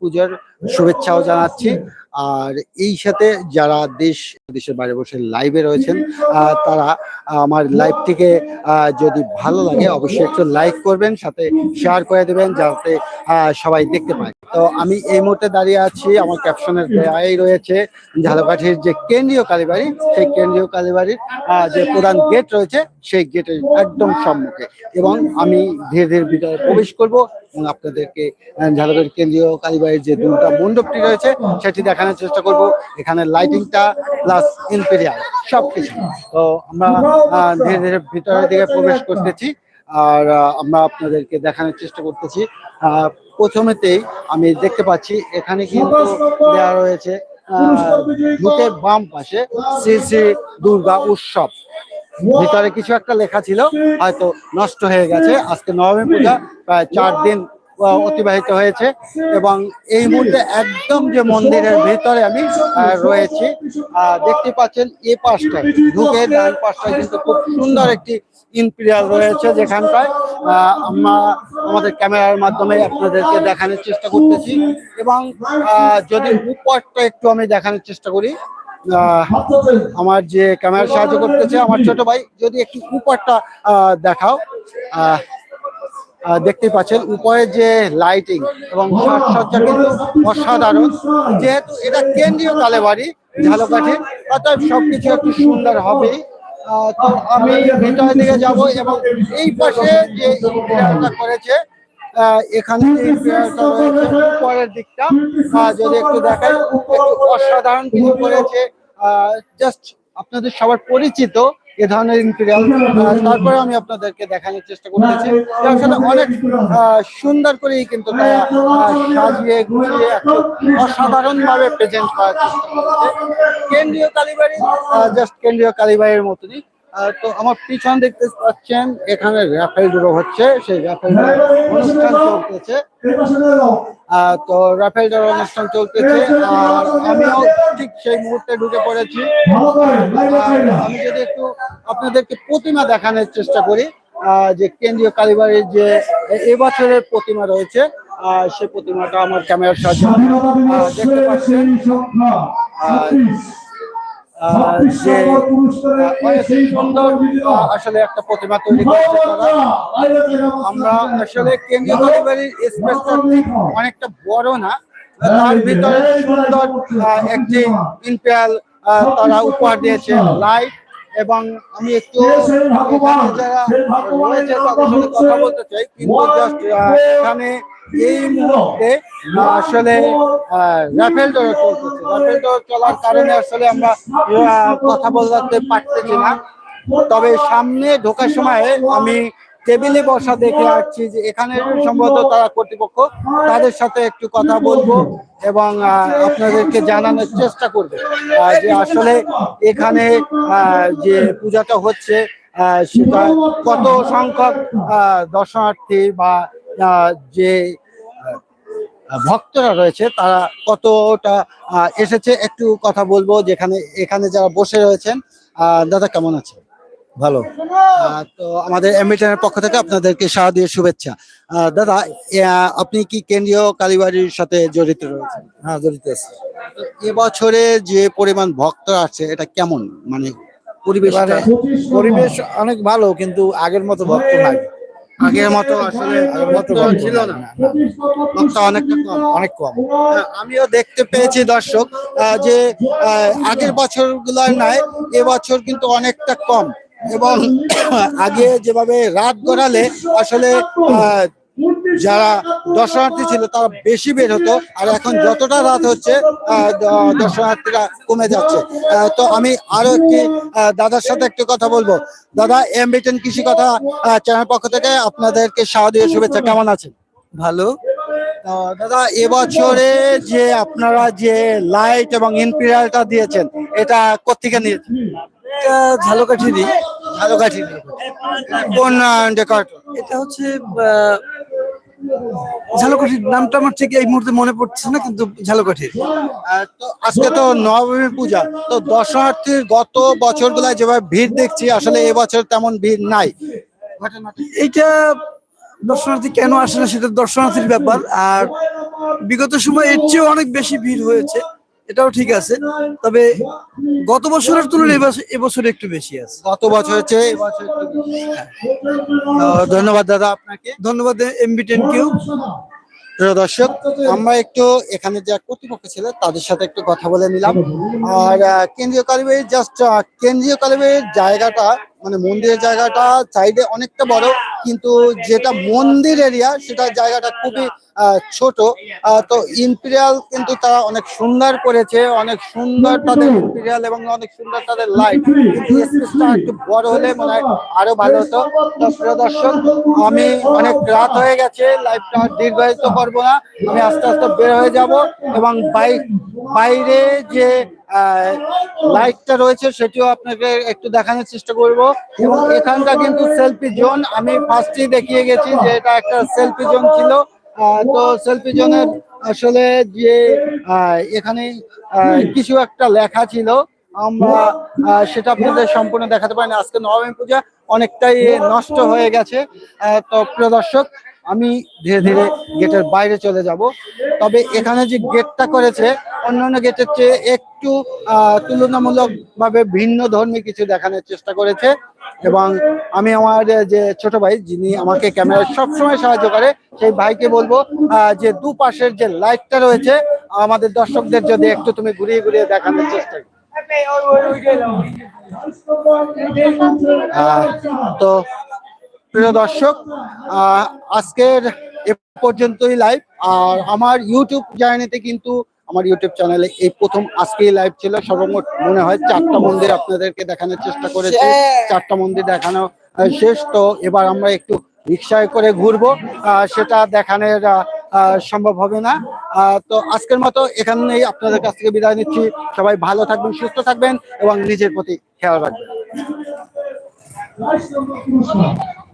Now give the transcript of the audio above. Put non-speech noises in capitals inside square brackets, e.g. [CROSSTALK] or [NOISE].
পুজোর শুভেচ্ছাও জানাচ্ছি। আর এই সাথে যারা দেশ, দেশের বাইরে বসে লাইভে রয়েছেন তারা আমার লাইভটিকে যদি ভালো লাগে, অবশ্যই একটু লাইক করবেন, সাথে শেয়ার করে দেবেন, যাতে সবাই দেখতে পায়। তো আমি এই মুহূর্তে দাঁড়িয়ে আছি আমার ক্যাপশনের গায়ে রয়েছে ঝালকাঠির যে কেন্দ্রীয় কালীবাড়ি সেই কেন্দ্রীয় কালীবাড়ির যে প্রধান গেট রয়েছে সেই গেটের একদম সম্মুখে। এবং আমি ধীরে ধীরে ভিতরে প্রবেশ করব এবং আপনাদেরকে আহ, ঝালকাঠি কেন্দ্রীয় কালীবাড়ির যে দুর্গা মণ্ডপটি রয়েছে সেটি দেখানোর চেষ্টা করব। এখানে লাইটিংটা প্লাস ইম্পেরিয়াল সবকিছু। তো আমরা ধীরে ধীরে ভিতরের দিকে প্রবেশ করতেছি। আর আমরা আপনাদেরকে দেখানোর চেষ্টা করতেছি। প্রথমেতেই আমি দেখতে পাচ্ছি, এখানে কিন্তু দেওয়া রয়েছে ঢুকের বাম পাশে শ্রী শ্রী দুর্গা উৎসব। ভিতরে কিছু একটা লেখা ছিল, হয়তো নষ্ট হয়ে গেছে। আজকে নবমী পূজা, প্রায় চার দিন অতিবাহিত হয়েছে এবং এই মুহূর্তে একদম যে মন্দিরের ভিতরে আমি রয়েছি দেখতে পাচ্ছেন এ পাশটায়, ঢুকে ডান পাশটায় কিন্তু খুব সুন্দর একটি ইম্পিরিয়াল রয়েছে যেখানটায় আমরা আমাদের ক্যামেরার মাধ্যমে আপনাদেরকে দেখানোর চেষ্টা করতেছি এবং যদি উপরটা একটু আমি দেখানোর চেষ্টা করি আমার যে ক্যামেরা সাহায্য করতেছে আমার ছোট ভাই, যদি একটু উপরটা দেখাও দেখতেই পাচ্ছেন উপরে যে লাইটিং এবং সাজসজ্জা কিন্তু অসাধারণ। যেহেতু এটা কেন্দ্রীয় কালেবাড়ি ঝালকাঠি অর্থাৎ সবকিছু একটু সুন্দর আহ, তো আমি ভিতরের দিকে যাব এবং এই পাশে যে করেছে এখানে যে উপরের দিকটা যদি একটু দেখাই একটু অসাধারণ কিছু করেছে। জাস্ট আপনাদের সবার পরিচিত এ ধরনের ইন্টেরিয়াল তারপরে আমি আপনাদেরকে দেখানোর চেষ্টা করতেছি। আসলে অনেক সুন্দর করেই কিন্তু সাজিয়ে গুছিয়ে একটু অসাধারণ ভাবে প্রেজেন্ট করেছে। কেন্দ্রীয় কালীবাড়ি জাস্ট কেন্দ্রীয় কালীবাড়ির মতনই। তো আমার পিছন দেখতে পাচ্ছেন, এখানে র্যাফেল ড্র হচ্ছে, সেই র্যাফেল অনুষ্ঠান চলতেছে। তো রাফেল ড্র অনুষ্ঠান চলতেছে, আর আমিও ঠিক সেই মুহূর্তে ঢুকে পড়েছি। আমি যদি একটু আপনাদেরকে প্রতিমা দেখানোর চেষ্টা করি যে কেন্দ্রীয় কালীবাড়ির যে এবছরের প্রতিমা রয়েছে সেই প্রতিমাটা আমার ক্যামেরার সাহায্যে। দেখতে পাচ্ছেন। যে সুন্দর আসলে একটা প্রতিমা তৈরি করছে আমরা আসলে কেন্দ্রীয় স্পেসটা অনেকটা বড় না তার ভিতরে সুন্দর একটি ইম্পেয়াল তারা উপহার দিয়েছে লাইট এবং আমি একটু যারা রয়েছে তাদের সাথে কথা বলতে চাই কিন্তু জাস্ট এখানে এই মুহূর্তে আসলে রাফেল ডোর চলতেছে। রাফেল চলার কারণে আসলে আমরা কথা বলতে পারতেছি না। তবে সামনে ঢোকার সময় আমি টেবিলে বসা দেখে আসছি যে এখানে সম্ভবত তারা কর্তৃপক্ষ তাদের সাথে একটু কথা বলব এবং আপনাদেরকে জানানোর চেষ্টা করবে। যে আসলে এখানে যে পূজাটা হচ্ছে সেটা কত সংখ্যক দর্শনার্থী বা যে ভক্তরা রয়েছে তারা কতটা এসেছে একটু কথা বলব যেখানে এখানে যারা বসে রয়েছেন। দাদা কেমন আছে ভালো। তো আমাদের এমবিটেনের পক্ষ থেকে আপনাদেরকে সারা দিয়ে শুভেচ্ছা। দাদা আপনি কি কেন্দ্রীয় কালীবাড়ির সাথে জড়িত রয়েছেন? হ্যাঁ জড়িত আছে। এবছরে যে পরিমাণ ভক্ত আছে এটা কেমন? মানে পরিবেশ পরিবেশ অনেক ভালো কিন্তু আগের মতো ভক্ত নাই। আগের মতো আসলে ছিল না। অনেকটা কম। অনেক কম। আমিও দেখতে পেয়েছি দর্শক আহ, যে আগের বছরগুলোর নয় এবছর কিন্তু অনেকটা কম। এবং [COUGHS] আগে যেভাবে রাত গড়ালে আসলে আহ, যারা দর্শনার্থী ছিল তারা বেশি বের হতো আর এখন যতটা রাত হচ্ছে দর্শনার্থীরা কমে যাচ্ছে। তো আমি আরও একটি দাদার সাথে একটু কথা বলব। দাদা এম বিটেন কৃষি কথা চ্যানেল পক্ষ থেকে আপনাদেরকে শারদীয় শুভেচ্ছা। কেমন আছেন? ভালো। দাদা এবছরে যে আপনারা যে লাইট এবং ইনপিরিয়ালটা দিয়েছেন এটা কোথেকে নিয়েছেন? এটা ঝালকাঠিরই ঝালকাঠি কোন ডেকোরেটর এটা হচ্ছে ঝালকাঠির নামটা আমার ঠিক এই মুহূর্তে মনে পড়ছে না কিন্তু ঝালকাঠির। তো আজকে তো নবমী পূজা তো দর্শনার্থীর গত বছরগুলো যেভাবে ভিড় দেখছি আসলে এবছর তেমন ভিড় নাই। এইটা দর্শনার্থী কেন আসে না সেটা দর্শনার্থীর ব্যাপার। আর বিগত সময় এর চেয়ে অনেক বেশি ভিড় হয়েছে। এটাও ঠিক আছে তবে গত বছরের তুলনায় এবছর একটু বেশি আছে। গত বছর হচ্ছে। আহ, ধন্যবাদ দাদা আপনাকে। ধন্যবাদ এমবি টেন কিউ। প্রিয় দর্শক আমরা একটু এখানে যে কর্তৃপক্ষ ছিল তাদের সাথে একটু কথা বলে নিলাম। আর কেন্দ্রীয় কালিবাড়ির জাস্ট কেন্দ্রীয় কালিবাড়ির জায়গাটা মানে মন্দিরের জায়গাটা সাইডে অনেকটা বড়, কিন্তু যেটা মন্দির এরিয়া সেটা জায়গাটা খুবই ছোট। তো ইম্পিরিয়াল কিন্তু তারা অনেক সুন্দর করেছে, অনেক সুন্দর তাদের ইম্পেরিয়াল এবং অনেক সুন্দর তাদের লাইট স্পেসটা একটু বড় হলে মনে হয় আরও ভালো হতো। প্রিয় দর্শক, আমি অনেক রাত হয়ে গেছে লাইভটা দীর্ঘায়িত করব না। আমি আস্তে আস্তে বের হয়ে যাব এবং বাইক বাইরে যে লাইটটা রয়েছে, সেটিও আপনাকে একটু দেখানোর চেষ্টা করব। এবং এখানটা কিন্তু সেলফি জোন আমি ফার্স্টেই দেখিয়ে গেছি যে এটা একটা সেলফি জোন ছিল। তো সেলফি জোনের আসলে যে এখানে কিছু একটা লেখা ছিল। আমরা সেটা আপনাদের সম্পূর্ণ দেখাতে পারিনি। আজকে নবমী পূজা অনেকটাই নষ্ট হয়ে গেছে। তো প্রিয় দর্শক আমি ধীরে ধীরে গেটের বাইরে চলে যাব। তবে এখানে যে গেটটা করেছে, অন্যান্য গেটের চেয়ে একটু তুলনামূলকভাবে ভিন্ন ধর্মী কিছু দেখানোর চেষ্টা করেছে। এবং আমি আমার যে ছোট ভাই, যিনি আমাকে ক্যামেরা সবসময় সাহায্য করে, সেই ভাইকে বলব যে দুপাশের যে লাইটটা রয়েছে, আমাদের দর্শকদের যদি একটু তুমি ঘুরিয়ে ঘুরিয়ে দেখানোর চেষ্টা তো প্রিয় দর্শক আজকের এ পর্যন্তই লাইভ আর আমার ইউটিউব জার্নিতে কিন্তু আমার ইউটিউব চ্যানেলে এই প্রথম আজকেই লাইভ ছিল। সর্বমোট মনে হয় চারটা মন্দির আপনাদেরকে দেখানোর চেষ্টা করেছি। চারটা মন্দির দেখানো শেষ। তো এবার আমরা একটু রিক্সায় করে ঘুরবো। সেটা দেখানোর সম্ভব হবে না। তো আজকের মতো এখানেই আপনাদের কাছ থেকে বিদায় নিচ্ছি। সবাই ভালো থাকবেন, সুস্থ থাকবেন এবং নিজের প্রতি খেয়াল রাখবেন।